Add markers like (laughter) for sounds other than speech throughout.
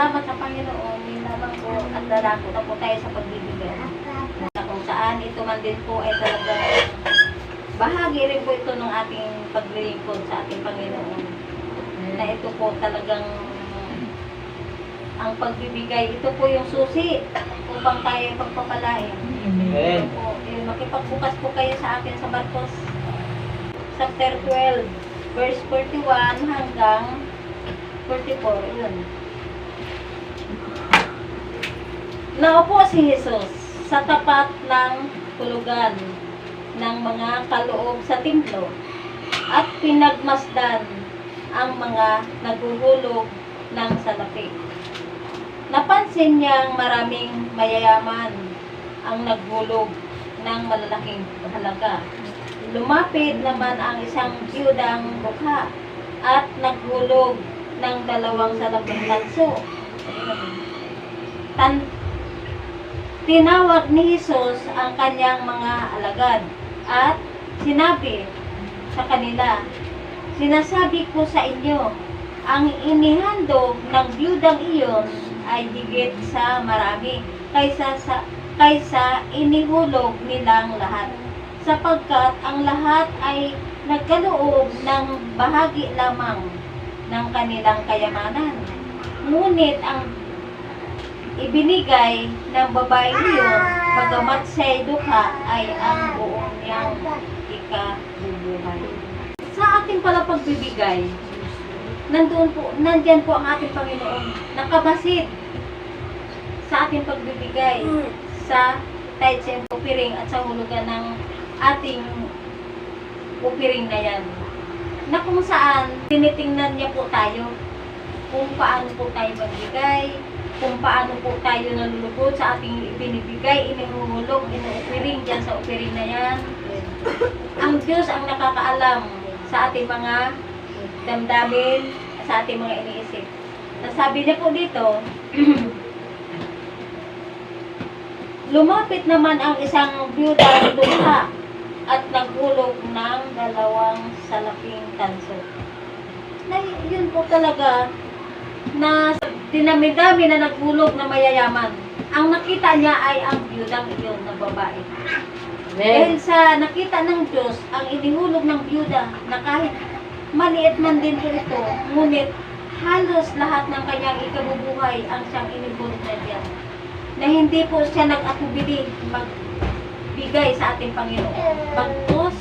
salamat sa Panginoon, yun lamang po at dalako na po tayo sa pagbibigay. Na kung saan ito man din po ay talagang bahagi rin po ito ng ating paglilingkod sa ating Panginoon. Na ito po talagang ang pagbibigay, ito po yung susi upang tayo pagpapalain. Amen. Po, eh, makipagbukas po kayo sa akin sa Marcos chapter 12 verse 41 hanggang 44 yun. Naupo si Jesus sa tapat ng tulugan ng mga kaloob sa templo at pinagmasdan ang mga naguhulog ng salapi. Napansin niyang maraming mayayaman ang naghulog ng malalaking halaga. Lumapit naman ang isang biyudang bukha at naghulog ng dalawang salaping tanso. Tan tinawag ni Jesus ang kanyang mga alagad at sinabi sa kanila, Sinasabi ko sa inyo, ang inihandog ng biyudang iyon ay higit sa marami kaysa sa kaysa inihulog nilang lahat sapagkat ang lahat ay nagkaloob ng bahagi lamang ng kanilang kayamanan. Ngunit ang ibinigay ng babae iyon, bagamat siya'y dukha, ay ang buong niyang ikabubuhay. Sa ating pala pagbibigay, nandoon po, nandyan po ang ating Panginoon, nakabasit sa ating pagbibigay sa tithes and offering at sa hulugan ng ating offering na yan. Na kung saan tinitingnan niya po tayo kung paano po tayo magbigay, kung paano po tayo nalulugod sa ating ibinibigay, inihuhulog, ino-offering dyan sa offering na yan. Ang Diyos ang nakakaalam sa ating mga damdamin, sa ating mga iniisip. Nasabi niya po dito, (clears throat) Lumapit naman ang isang byudang dukha at naghulog ng dalawang salaping tanso. Na yun po talaga na dinami-dami na naghulog na mayayaman. Ang nakita niya ay ang byudang iyon na babae. Dahil sa nakita ng Diyos, ang inihulog ng byuda na kahit maliit man din po ito, ngunit halos lahat ng kanyang ikabubuhay ang siyang inihulog na diyan na hindi po siya nag-atubili magbigay sa ating Panginoon. Bagkus,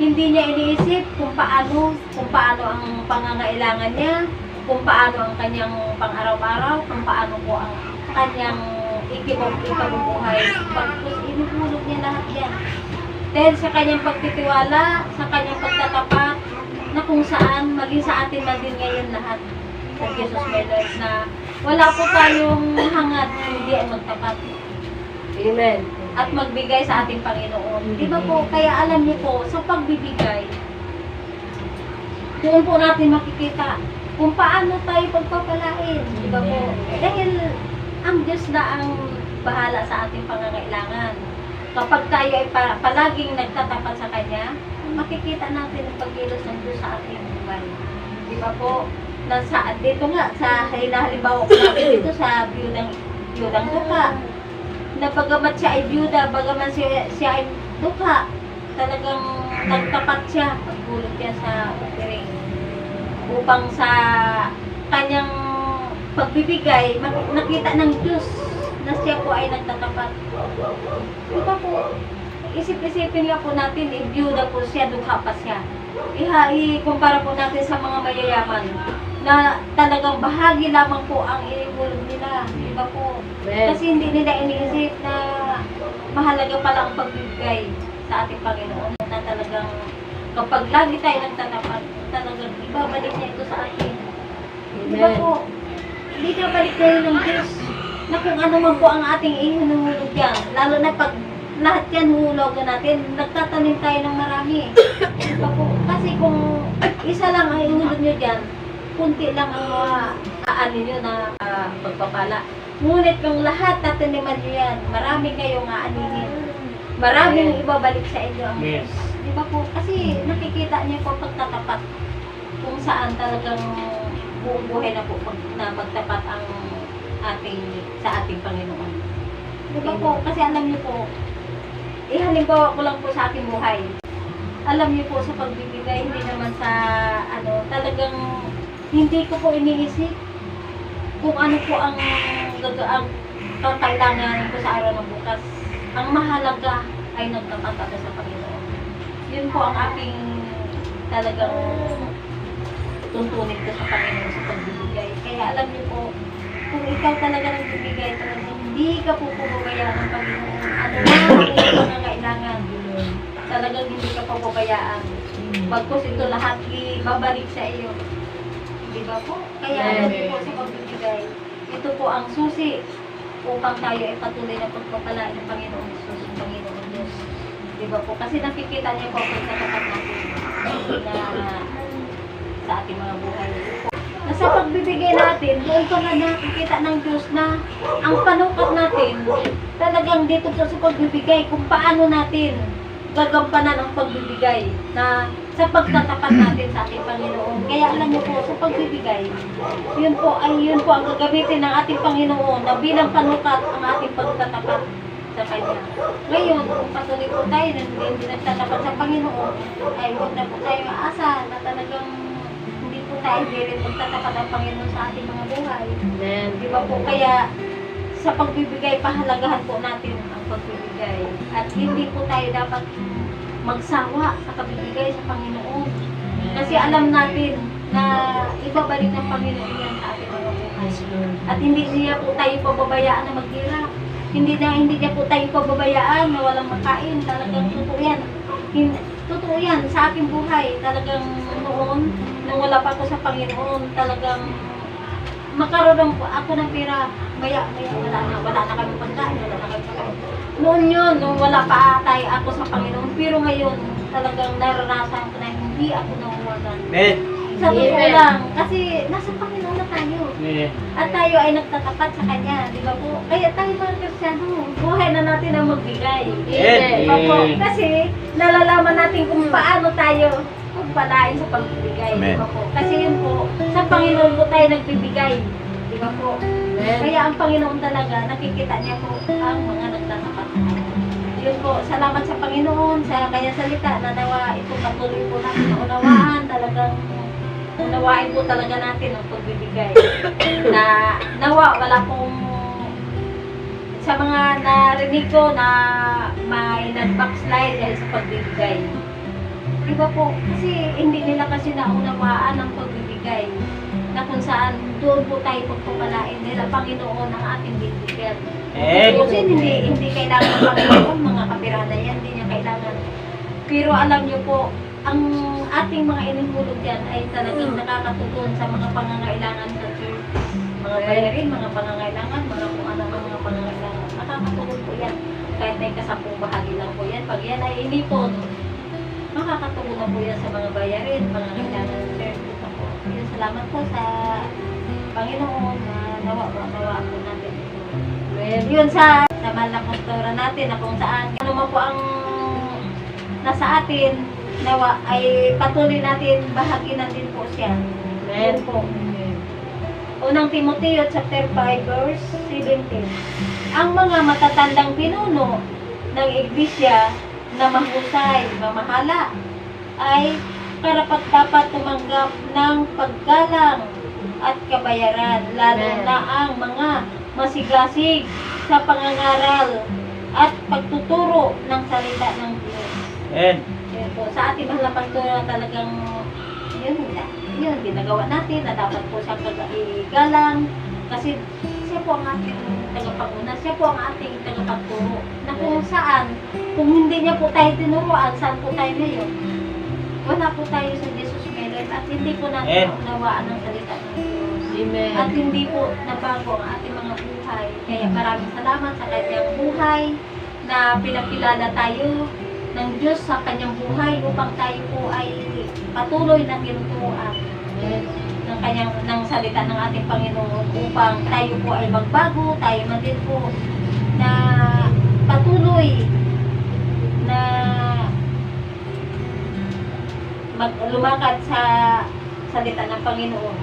hindi niya iniisip kung paano, kung paano ang pangangailangan niya, kung paano ang kanyang pang-araw-araw, kung paano po ang kanyang ikibog ikabubuhay. Bagkus, inuhulog niya lahat yan. Dahil sa kanyang pagtitiwala, sa kanyang pagtatapat, na kung saan, maging sa atin na din ngayon lahat sa Jesus my Lord na wala po tayong hangad hindi ay magtapat Amen. at magbigay sa ating Panginoon. Di ba po? Kaya alam niyo po, sa pagbibigay, doon po natin makikita kung paano tayo pagpapalain. Di ba po? Dahil ang Diyos na ang bahala sa ating pangangailangan. Kapag tayo ay pa- palaging nagtatapat sa Kanya, makikita natin ang pagkilos ng Diyos sa ating buhay. Di ba po? Nasa, dito nga, sa halimbawa ko natin (coughs) dito sa biyudang, biyudang duka, na bagamat siya ay byuda, bagamat siya, siya ay dukha, talagang nagtapat siya, pagpulot niya sa offering. Upang sa kanyang pagbibigay, nakita ng Diyos na siya po ay nagtatapat. Diba po, isip-isipin nga po natin, eh, byuda po siya, dukha pa siya. Iha, ikumpara po natin sa mga mayayaman na talagang bahagi lamang po ang inihulog nila. Diba po? Kasi hindi nila iniisip na mahalaga pala ang pagbibigay sa ating Panginoon na talagang kapag lagi tayo nagtatapat, talagang ibabalik niya ito sa atin. Amen. po? Hindi ka balik kayo ng Diyos na kung ano man po ang ating ihinuhulog yan. Lalo na pag lahat yan hulugan natin, nagtatanim tayo ng marami. Di ba po? Kasi kung isa lang ang ihulog nyo dyan, kunti lang ang mga aano nyo na ah, pagpapala. Ngunit kung lahat tataniman nyo yan, marami kayong aaninin. Maraming ibabalik sa inyo ang Yes. Di po? Kasi nakikita niyo po pagtatapat kung saan talagang buong buhay na po pag, na magtapat ang ating sa ating Panginoon. Di po? Kasi alam niyo po, ihalimbawa ko lang po sa aking buhay. Alam niyo po sa pagbibigay, hindi naman sa ano, talagang hindi ko po iniisip kung ano po ang ang kakailanganin ko sa araw ng bukas. Ang mahalaga ay nagtapat ako sa Panginoon. Yun po ang aking talagang tuntunin ko sa Panginoon sa pagbibigay. Kaya alam niyo po, kung ikaw talaga nagbibigay, talagang hindi ka po pumabayaan ng Panginoon. Ano man ang pangangailangan, talagang hindi ka papabayaan. Bagkus ito lahat ibabalik sa iyo. Di ba po? Kaya alam niyo po sa pagbibigay, ito po ang susi upang tayo ay patuloy na pagpapalain ng Panginoon Jesus, ng Panginoon. Di ba po? Kasi nakikita niyo po kung katapat natin na sa ating mga buhay. Na sa pagbibigay natin, doon pa na nakikita ng Diyos na ang panukat natin talagang dito sa pagbibigay kung paano natin gagampanan ang pagbibigay na sa pagtatapat natin sa ating Panginoon. Kaya alam niyo po, sa pagbibigay, yun po ay yun po ang gagamitin ng ating Panginoon na bilang panukat ang ating pagtatapat sa Kanya. Ngayon, kung patuloy po tayo na hindi, nagtatapat sa Panginoon, ay huwag na po tayo maasa na talagang hindi po tayo rin magtatapat ang Panginoon sa ating mga buhay. Amen. Di ba po? Kaya sa pagbibigay, pahalagahan po natin ang pagbibigay. At hindi po tayo dapat magsawa sa pagbibigay sa Panginoon. Kasi alam natin na ibabalik ng Panginoon yan sa ating mga buhay. At hindi niya po tayo pababayaan na maghirap. Hindi na hindi niya po tayo pababayaan na walang makain. Talagang totoo yan. Hin- totoo yan sa aking buhay. Talagang noon, nung wala pa ako sa Panginoon, talagang makaroon po ako ng pera. Maya, maya, wala na. Wala na kami pagkain. Wala na kami pagkain. Noon yun, nung wala pa tayo ako sa Panginoon. Pero ngayon, talagang naranasan ko na hindi ako nawawalan. Amen. Sa totoo lang. Kasi nasa Panginoon tayo. Amen. At tayo ay nagtatapat sa Kanya, di ba po? Kaya tayo mga Kristiyano, buhay na natin ang magbigay. Amen. Di ba po? Kasi nalalaman natin kung paano tayo pagpalain sa pagbibigay. Di ba po? Kasi yun po, sa Panginoon po tayo nagbibigay. Di ba po? Amen. Kaya ang Panginoon talaga, nakikita niya po ang mga nagtatapat. Yun po, salamat sa Panginoon, sa kanyang salita na nawa ito patuloy po natin na unawaan, talagang unawain po talaga natin ang pagbibigay. (coughs) na nawa, wala pong sa mga narinig ko na may nag-backslide dahil sa pagbibigay. Di ba po? Kasi hindi nila kasi naunawaan ang pagbibigay na kung saan doon po tayo pagpapalain nila Panginoon ang ating bibigyan. Amen. Kasi hindi, hindi kailangan ng Panginoon, mga kapirana yan, hindi niya kailangan. Pero alam niyo po, ang ating mga inihulog yan ay talagang nakakatugon sa mga pangangailangan sa church. Mga bayarin, mga pangangailangan, mga kung ano mga pangangailangan. Nakakatugon po yan. Kahit may kasampung bahagi lang po yan. Pag yan ay inipon, makakatugon na po yan sa mga bayarin, pangangailangan sa church. Yun, salamat po sa Panginoon na nawa po, nawa po natin ito. Amen. Yun sa sa pastora natin na kung saan ano man po ang nasa atin nawa ay patuloy natin bahaginan din po siya. Amen. Yun po. Unang Timoteo chapter 5 verse 17. Ang mga matatandang pinuno ng iglesia na mahusay, mamahala ay karapat dapat tumanggap ng paggalang at kabayaran lalo Amen. na ang mga masigasig sa pangangaral at pagtuturo ng salita ng Diyos. Amen. Po, sa ating mahal na pastora talagang yun, yun, ginagawa natin na dapat po siyang kagalang kasi siya po ang ating tagapaguna, siya po ang ating tagapagturo na kung saan, kung hindi niya po tayo tinuruan, saan po tayo ngayon? Wala po tayo sa Jesus Merit at hindi po natin Amen. naunawaan ang salita ng Diyos. Amen. At hindi po nabago ang ating mga buhay. Kaya maraming salamat sa kanyang buhay na pinakilala tayo ng Diyos sa kanyang buhay upang tayo po ay patuloy na tinuturuan ng kanyang ng salita ng ating Panginoon upang tayo po ay magbago, tayo man din po na patuloy na mag lumakad sa salita ng Panginoon.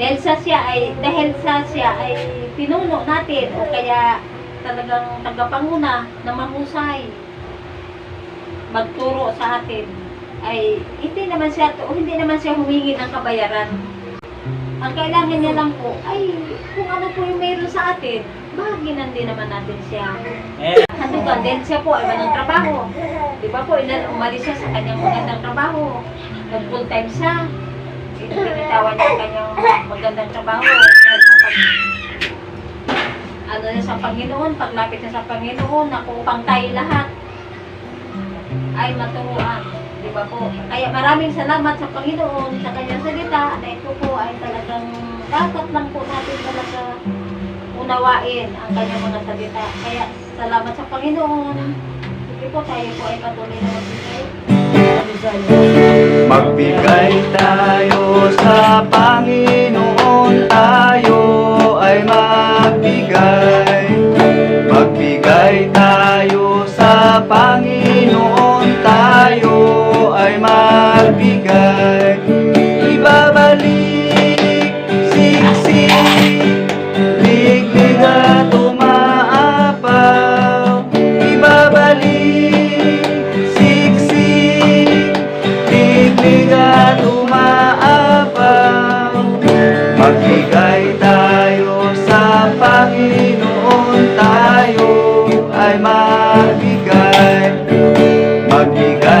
Dahil sa siya ay, dahil sa siya ay pinuno natin o kaya talagang tagapanguna na mahusay magturo sa atin ay hindi naman siya o hindi naman siya humingi ng kabayaran. Ang kailangan niya lang po ay kung ano po yung meron sa atin, bahaginan din naman natin siya. Amen. Handugan din siya po ay walang trabaho. Di ba po, ilan umalis siya sa kanyang magandang trabaho. Nag full time siya. Pinitawan niya ang kanyang magandang trabaho. Dahil sa pag, ano niya sa Panginoon, paglapit niya sa Panginoon, naku upang tayo lahat ay maturuan. Di ba po? Kaya maraming salamat sa Panginoon sa kanyang salita na ito po ay talagang dapat lang po natin talaga unawain ang kanyang mga salita. Kaya salamat sa Panginoon. Sige po, tayo po ay patuloy na magbigay. Magbigay tayo sa Panginoon, tayo ay magbigay. Magbigay tayo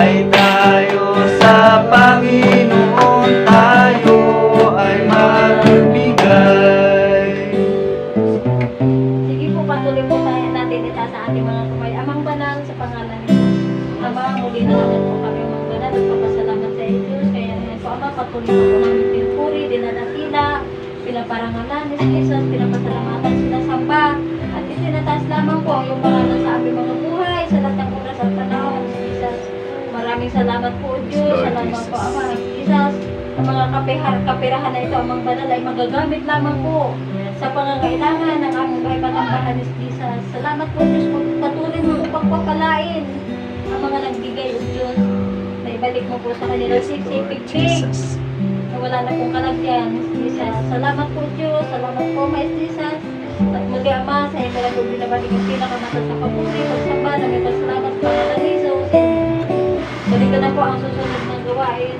Magbigay po, Diyos. Lord Salamat Jesus. po, Ama, Jesus. Ang mga kapihar, kapirahan na ito, ang mga banal ay magagamit lamang po sa pangangailangan ng aming buhay panambahan ni Jesus. Salamat po Diyos po patuloy mo pagpapalain ang mga nagbigay o Diyos na ibalik mo po sa kanila Yes, si Lord Pigpig Jesus. na wala na pong kalagyan Jesus. Salamat po Diyos, salamat po may Jesus. At muli Ama, sa iyo talagang binabalik ang pinakamatas sa papuri, pagsamba, na may pasalamat pa ito na po ang susunod na gawain.